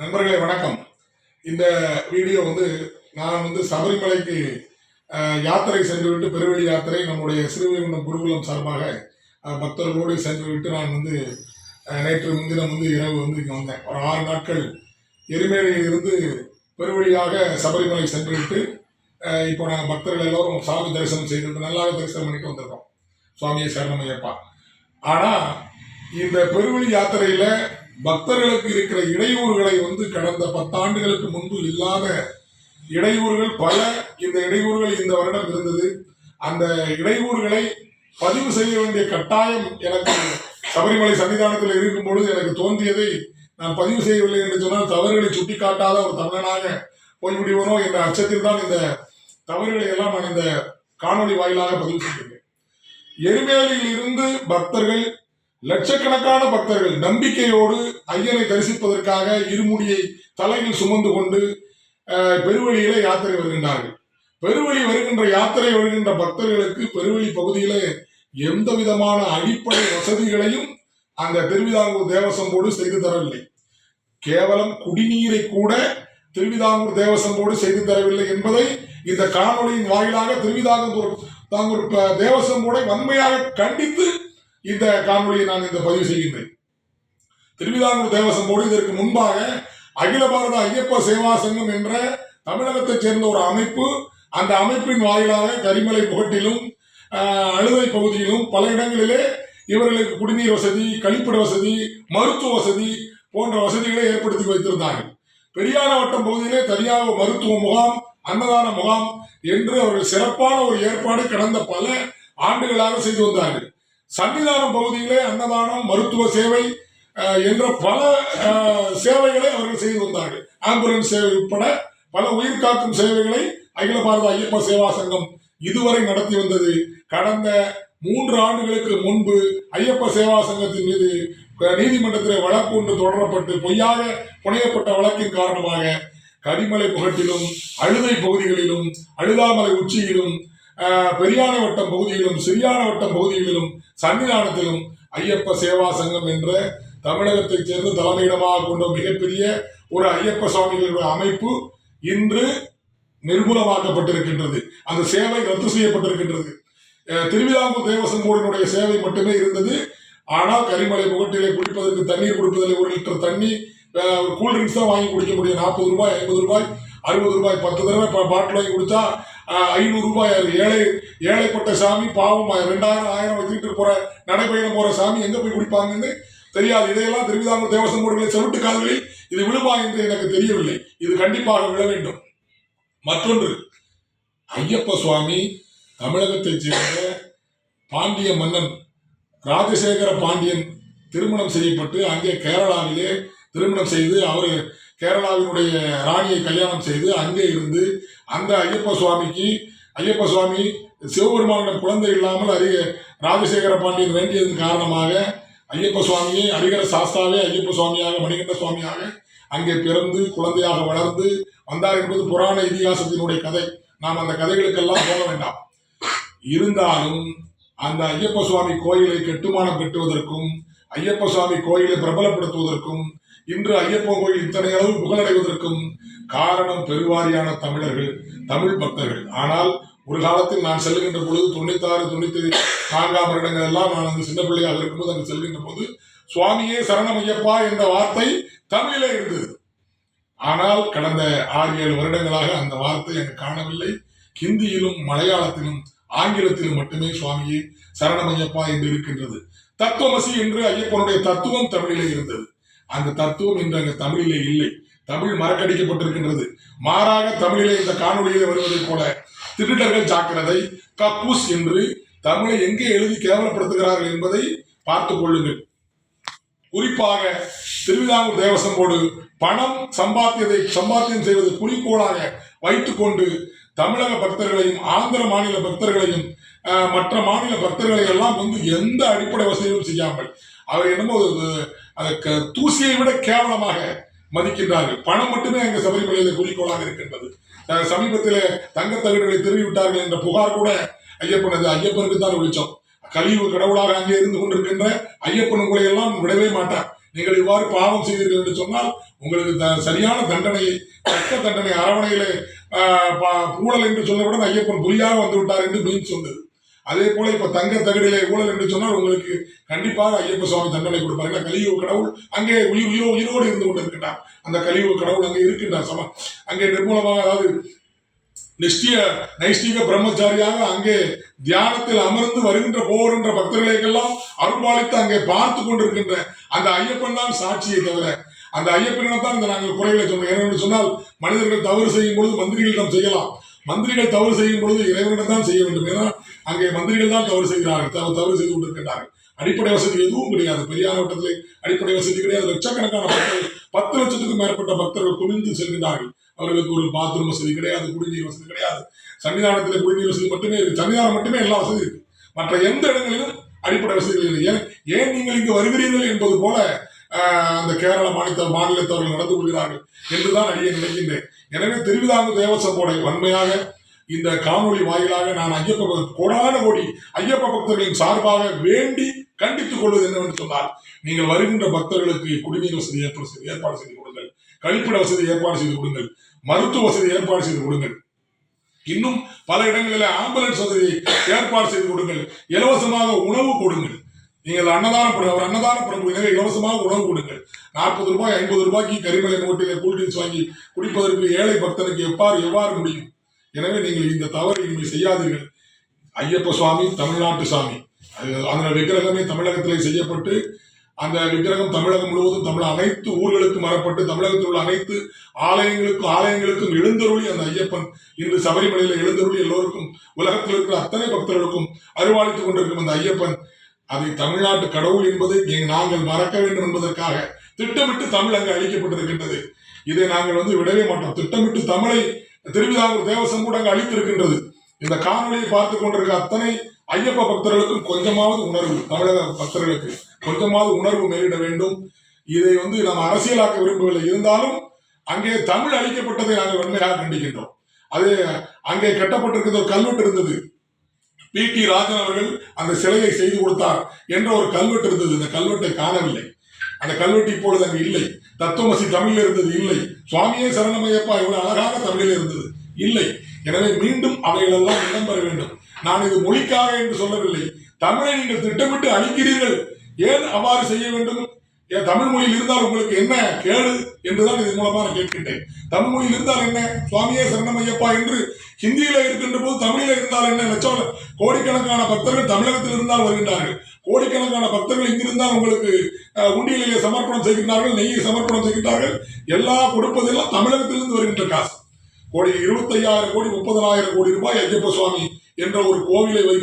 நண்பர்களே வணக்கம். இந்த வீடியோ வந்து நான் வந்து சபரிமலைக்கு யாத்திரை யாத்திரை சென்றுவிட்டு பெருவெளி யாத்திரை நம்முடைய சிறுவைகுண்டம் குருகுலம் சார்பாக பக்தர்களோடு பக்தர்களோடு சென்றுவிட்டு நான் வந்து நேற்று முன்தினம் வந்து இரவு வந்து இங்கே வந்தேன். ஒரு ஆறு நாட்கள் எரிமேலையிலிருந்து பெருவழியாக சபரிமலை சென்றுவிட்டு விட்டு இப்போ நாங்கள் பக்தர்கள் எல்லோரும் சாமி தரிசனம் செய்துட்டு நல்லாவே தரிசனம் பண்ணிட்டு வந்திருக்கோம். சுவாமியை சரணமையப்பா ஆனால் இந்த பெருவழி யாத்திரையில் பக்தர்களுக்கு இருக்கிற இடையூறுகளை வந்து கடந்த பத்தாண்டுகளுக்கு முன்பு இல்லாத இடையூறுகள் பல இந்த இடையூறுகள் இந்த வருடம் இருந்தது. அந்த இடையூறுகளை பதிவு செய்ய வேண்டிய கட்டாயம் எனக்கு சபரிமலை சன்னிதானத்தில் இருக்கும் பொழுது எனக்கு தோன்றியதை நான் பதிவு செய்யவில்லை என்று சொன்னால் தவறுகளை சுட்டிக்காட்டாத ஒரு தமிழனாக போய்விடுவனோ என்ற அச்சத்தில் தான் இந்த தவறுகளை எல்லாம் நான் இந்த காணொளி வாயிலாக பதிவு செய்கிறேன் எருமேலியில் இருந்து பக்தர்கள் லட்சக்கணக்கான பக்தர்கள் நம்பிக்கையோடு ஐயனை தரிசிப்பதற்காக இருமுடியை தலையில் சுமந்து கொண்டு பெருவழியில யாத்திரை வருகின்றார்கள். பெருவழி வருகின்ற யாத்திரை வருகின்ற பக்தர்களுக்கு பெருவழி பகுதியில எந்த விதமான அடிப்படை வசதிகளையும் அந்த திருவிதாங்கூர் தேவசம்போடு செய்து தரவில்லை. கேவலம் குடிநீரை கூட திருவிதாங்கூர் தேவசம்போடு செய்து தரவில்லை என்பதை இந்த காணொலியின் வாயிலாக திருவிதாங்கூர் தாங்கூர் தேவசம்போடை வன்மையாக கண்டித்து இந்த காணொலியை நான் இந்த பதிவு செய்கின்றேன். திருவிதாங்கூர் தேவசம் இதற்கு முன்பாக அகில பாரத ஐயப்ப சேவா சங்கம் என்ற தமிழகத்தைச் சேர்ந்த ஒரு அமைப்பு அந்த அமைப்பின் வாயிலாக கரிமலை புகட்டிலும் அழுதை பகுதியிலும் பல இடங்களிலே இவர்களுக்கு குடிநீர் வசதி கழிப்பிட வசதி மருத்துவ வசதி போன்ற வசதிகளை ஏற்படுத்தி வைத்திருந்தார்கள். பெரியார வட்டம் பகுதியிலே தனியாக மருத்துவ முகாம் அன்னதான முகாம் என்று அவர்கள் சிறப்பான ஒரு ஏற்பாடு கடந்த பல ஆண்டுகளாக செய்து வந்தார்கள். சன்னிதானம் பகுதியிலே அன்னதானம் மருத்துவ சேவை என்ற பல சேவைகளை அவர்கள் செய்து வந்தார்கள். ஆம்புலன்ஸ் சேவை உட்பட பல உயிர் காக்கும் சேவைகளை அகில பாரத ஐயப்ப சேவா சங்கம் இதுவரை நடத்தி வந்தது. கடந்த மூன்று ஆண்டுகளுக்கு முன்பு ஐயப்ப சேவா சங்கத்தின் மீது நீதிமன்றத்தில் வழக்கு ஒன்று தொடரப்பட்டு பொய்யாக புனையப்பட்ட வழக்கின் காரணமாக கரிமலை புகட்டிலும் அழுதை பகுதிகளிலும் அழுதாமலை உச்சியிலும் பெரியான வட்டம் பகுதியிலும் சிறியான வட்டம் பகுதிகளிலும் சன்னிதானத்திலும் ஐயப்ப சேவா சங்கம் என்ற தமிழகத்தைச் சேர்ந்த தலைமையிடமாக கொண்ட மிகப்பெரிய ஒரு ஐயப்ப சுவாமிகளுடைய அமைப்பு இன்று நிர்மூலமாக்கப்பட்டிருக்கின்றது. அந்த சேவை ரத்து செய்யப்பட்டிருக்கின்றது. திருவிதாங்கூர் தேவசம் சேவை மட்டுமே இருந்தது. ஆனால் கரிமலை முகட்டிலே குடிப்பதற்கு தண்ணீர் கொடுப்பதில் ஒரு லிட்டர் தண்ணி கூல்ட்ரிங்க்ஸ் தான் வாங்கி குடிக்க முடியும். நாற்பது ரூபாய் ஐம்பது ரூபாய் அறுபது ரூபாய் பத்து தடவை பாட்டில் வாங்கி குடித்தா ஐநூறு ரூபாய் ஏழை ஏழைப்பட்ட சாமி பாவம் ரெண்டாயிரம் ஆயிரம் வச்சுக்கிட்டு போற நடைபயணம் போற சாமி எங்க போய் குடிப்பாங்கன்னு தெரியாது. இதையெல்லாம் திருவிதாங்கூர் தேவசம் போடுகளை செவிட்டு கால்களில் இது விழுமா என்று எனக்கு தெரியவில்லை. இது கண்டிப்பாக விழ வேண்டும். மற்றொன்று ஐயப்ப சுவாமி தமிழகத்தைச் சேர்ந்த பாண்டிய மன்னன் ராஜசேகர பாண்டியன் திருமணம் செய்யப்பட்டு அங்கே கேரளாவிலே திருமணம் செய்து அவர் கேரளாவினுடைய ராணியை கல்யாணம் செய்து அங்கே இருந்து அந்த ஐயப்ப சுவாமிக்கு ஐயப்ப சுவாமி சிவபெருமானிடம் குழந்தை இல்லாமல் அரிய ராஜசேகர பாண்டியன் வேண்டியதன் காரணமாக ஐயப்ப சுவாமியை அரிகர சாஸ்தாவே ஐயப்ப சுவாமியாக மணிகண்ட சுவாமியாக அங்கே பிறந்து குழந்தையாக வளர்ந்து வந்தார் என்பது புராண இதிகாசத்தினுடைய கதை. நாம் அந்த கதைகளுக்கெல்லாம் போக வேண்டாம். இருந்தாலும் அந்த ஐயப்ப சுவாமி கோயிலை கட்டுமானம் கட்டுவதற்கும் ஐயப்ப சுவாமி கோயிலை பிரபலப்படுத்துவதற்கும் இன்று ஐயப்பன் கோயில் இத்தனை அளவு புகழடைவதற்கும் காரணம் பெருவாரியான தமிழர்கள் தமிழ் பக்தர்கள். ஆனால் ஒரு காலத்தில் நான் செல்கின்ற பொழுது தொண்ணூத்தாறு தொண்ணூத்தி நான்காம் வருடங்கள் எல்லாம் நான் அங்கு சின்ன பிள்ளையாக இருக்கும்போது அங்கு செல்கின்ற போது சுவாமியே சரணம் ஐயப்பா என்ற வார்த்தை தமிழிலே இருந்தது. ஆனால் கடந்த ஆறு ஏழு வருடங்களாக அந்த வார்த்தை எனக்கு காணவில்லை. ஹிந்தியிலும் மலையாளத்திலும் ஆங்கிலத்திலும் மட்டுமே சுவாமியே சரணமையப்பா என்று இருக்கின்றது. தத்துவமசி என்று ஐயப்பனுடைய தத்துவம் தமிழிலே இருந்தது. அந்த தத்துவம் இன்று அங்கு தமிழிலே இல்லை. தமிழ் மறக்கடிக்கப்பட்டிருக்கின்றது. மாறாக தமிழிலே இந்த காணொலியிலே வருவதைப் போல திருடர்கள் ஜாக்கிரதை கப்பூஸ் என்று தமிழை எங்கே எழுதி கேவலப்படுத்துகிறார்கள் என்பதை பார்த்துக் கொள்ளுங்கள். குறிப்பாக திருவிதாங்கூர் தேவசம்போடு பணம் சம்பாத்தியதை சம்பாத்தியம் செய்வது குறிக்கோளாக வைத்துக்கொண்டு தமிழக பக்தர்களையும் ஆந்திர மாநில பக்தர்களையும் மற்ற மாநில பக்தர்களை எல்லாம் வந்து எந்த அடிப்படை வசதியும் செய்யாமல் அவர் என்னமோ அது- தூசியை விட கேவலமாக மதிக்கின்றார்கள். பணம் மட்டுமே அங்கு சபரிமலையில குறிக்கோளாக இருக்கின்றது. சமீபத்தில் சமீபத்திலே தகடுகளை திருவி விட்டார்கள் என்ற புகார் கூட ஐயப்பனது ஐயப்பனுக்கு தான் வெளிச்சம். கழிவு கடவுளாக அங்கே இருந்து கொண்டிருக்கின்ற ஐயப்பன் உங்களை எல்லாம் விடவே மாட்டார். நீங்கள் இவ்வாறு பாவம் செய்தீர்கள் என்று சொன்னால் உங்களுக்கு த- சரியான தண்டனையை தக்க தண்டனை அரவணையிலே ஆஹ், பா- என்று சொன்னவுடன் ஐயப்பன் புலியாக வந்து விட்டார் என்று மீன் சொன்னது. அதே போல இப்ப தங்க தகடிலே ஊழல் என்று சொன்னால் உங்களுக்கு கண்டிப்பாக ஐயப்ப சுவாமி தண்டனை கொடுப்பார். கலியுக கடவுள் அங்கே உயிர் உயிரோ உயிரோடு இருந்து கொண்டிருக்கின்றார். அந்த கலியுக கடவுள் அங்கே இருக்கின்றார். சம அங்கே நிர்மூலமாக அதாவது நிஷ்டிய நைஷ்டிக பிரம்மச்சாரியாக அங்கே தியானத்தில் அமர்ந்து வருகின்ற போகின்ற பக்தர்களுக்கெல்லாம் அருள்பாலித்து அங்கே பார்த்து கொண்டிருக்கின்ற அந்த ஐயப்பன் தான் சாட்சியை தவிர அந்த ஐயப்பனிடம் தான் இந்த நாங்கள் குறைகளை சொன்னோம். ஏனென்று சொன்னால் மனிதர்கள் தவறு செய்யும் பொழுது மந்திரிகளிடம் செய்யலாம். மந்திரிகள் தவறு செய்யும் பொழுது இறைவனிடம் தான் செய்ய வேண்டும். ஏன்னா அங்கே மந்திரிகள் தான் தவறு செய்கிறார்கள். தவறு தவறு செய்து கொண்டிருக்கின்றார்கள். அடிப்படை வசதி எதுவும் கிடையாது. பெரியார் வட்டத்திலே அடிப்படை வசதி கிடையாது. லட்சக்கணக்கான பக்தர்கள் பத்து லட்சத்துக்கும் மேற்பட்ட பக்தர்கள் குவிந்து செல்கின்றார்கள். அவர்களுக்கு ஒரு பாத்ரூம் வசதி கிடையாது குடிநீர் வசதி கிடையாது. சன்னிதானத்தில் குடிநீர் வசதி மட்டுமே இருக்கு. சன்னிதானம் மட்டுமே எல்லா வசதி இருக்கு. மற்ற எந்த இடங்களிலும் அடிப்படை வசதிகள் இல்லை. ஏன் ஏன் நீங்கள் இங்கு வருகிறீர்கள் என்பது போல அந்த கேரள மாநில மாநிலத்தவர்கள் நடந்து கொள்கிறார்கள் என்றுதான் அடியே நினைக்கின்றேன். எனவே திருவிதாங்கூர் தேவசம்போடை வன்மையாக இந்த காணொலி வாயிலாக நான் ஐயப்ப பக்த- கோடான கோடி ஐயப்ப பக்தர்களின் சார்பாக வேண்டி கண்டித்துக் கொள்வது என்னவென்று சொன்னால் நீங்கள் வருகின்ற பக்தர்களுக்கு குடிநீர் வசதி ஏற்பாடு செய்து ஏற்பாடு செய்து கொடுங்கள். கழிப்பிட வசதி ஏற்பாடு செய்து கொடுங்கள். மருத்துவ வசதி ஏற்பாடு செய்து கொடுங்கள். இன்னும் பல இடங்களில் ஆம்புலன்ஸ் வசதியை ஏற்பாடு செய்து கொடுங்கள். இலவசமாக உணவு கொடுங்கள். நீங்கள் அன்னதான பிர- அன்னதானம் அன்னதான இலவசமாக உணவு கொடுங்கள். நாற்பது ரூபாய் ஐம்பது ரூபாய்க்கு கரிமலை மூட்டையில கூல்ட்ரிங்க்ஸ் வாங்கி குடிப்பதற்கு ஏழை பக்தனுக்கு எவ்வாறு எவ்வாறு முடியும்? எனவே நீங்கள் இந்த தவறு இனிமேல் செய்யாதீர்கள். ஐயப்ப சுவாமி தமிழ்நாட்டு சாமி. அந்த விக்கிரகமே தமிழகத்திலே செய்யப்பட்டு அந்த விக்கிரகம் தமிழகம் முழுவதும் தமிழ் அனைத்து ஊர்களுக்கும் வரப்பட்டு தமிழகத்தில் உள்ள அனைத்து ஆலயங்களுக்கும் ஆலயங்களுக்கும் எழுந்தருளி அந்த ஐயப்பன் இன்று சபரிமலையில் எழுந்தருளி எல்லோருக்கும் உலகத்தில் இருக்கிற அத்தனை பக்தர்களுக்கும் அருள்வாளித்துக் கொண்டிருக்கும் அந்த ஐயப்பன் அதை தமிழ்நாட்டு கடவுள் என்பதை நாங்கள் மறக்க வேண்டும் என்பதற்காக திட்டமிட்டு தமிழ் அங்கு அழிக்கப்பட்டிருக்கின்றது இதை நாங்கள் வந்து விடவே மாட்டோம். திட்டமிட்டு தமிழை திருவிதாங்கூர் தேவசம் கூட அங்கு அழித்திருக்கின்றது இந்த காணொலியை பார்த்து கொண்டிருக்க அத்தனை ஐயப்ப பக்தர்களுக்கும் கொஞ்சமாவது உணர்வு தமிழக பக்தர்களுக்கு கொஞ்சமாவது உணர்வு மேலிட வேண்டும். இதை வந்து நாம் அரசியலாக்க விரும்பவில்லை. இருந்தாலும் அங்கே தமிழ் அழிக்கப்பட்டதை நாங்கள் வன்மையாக கண்டிக்கின்றோம். அது அங்கே கட்டப்பட்டிருக்கிற ஒரு கல்வெட்டு இருந்தது. பி. டி. ராஜன் அவர்கள் அந்த சிலையை செய்து கொடுத்தார் என்ற ஒரு கல்வெட்டு இருந்தது. இந்த கல்வெட்டை காணவில்லை. அந்த கல்வெட்டு இப்பொழுது அங்கு இல்லை. தத்துவமசி தமிழில் இருந்தது இல்லை. சுவாமியே சரணமையப்பா இவ்வளவு அழகாக தமிழில் இருந்தது. இல்லை. எனவே மீண்டும் அவைகளெல்லாம் இடம்பெற வேண்டும். நான் இது மொழிக்காக என்று சொல்லவில்லை. தமிழை நீங்கள் திட்டமிட்டு அழிக்கிறீர்கள். ஏன் அவ்வாறு செய்ய வேண்டும்? ஏன் தமிழ் மொழியில் இருந்தால் உங்களுக்கு என்ன கேடு என்றுதான் இதன் மூலமாக நான் கேட்கின்றேன். தமிழ் மொழியில் இருந்தால் என்ன? சுவாமியே சரணமையப்பா என்று ஹிந்தியில இருக்கின்ற போது தமிழில இருந்தால் என்ன? லட்சம் கோடிக்கணக்கான பக்தர்கள் தமிழகத்தில் இருந்தால் வருகின்றார்கள். கோடிக்கணக்கான பக்தர்கள் இங்கிருந்தால் உங்களுக்கு அஹ், உண்டியலிலே சமர்ப்பணம் செய்கின்றார்கள் நெய்யை சமர்ப்பணம் செய்கின்றார்கள். எல்லா கொடுப்பதெல்லாம் தமிழகத்திலிருந்து வருகின்ற காசு. கோடி இருபத்தையாயிரம் கோடி முப்பதனாயிரம் கோடி ரூபாய் ஐயப்ப சுவாமி என்ற ஒரு கோவிலை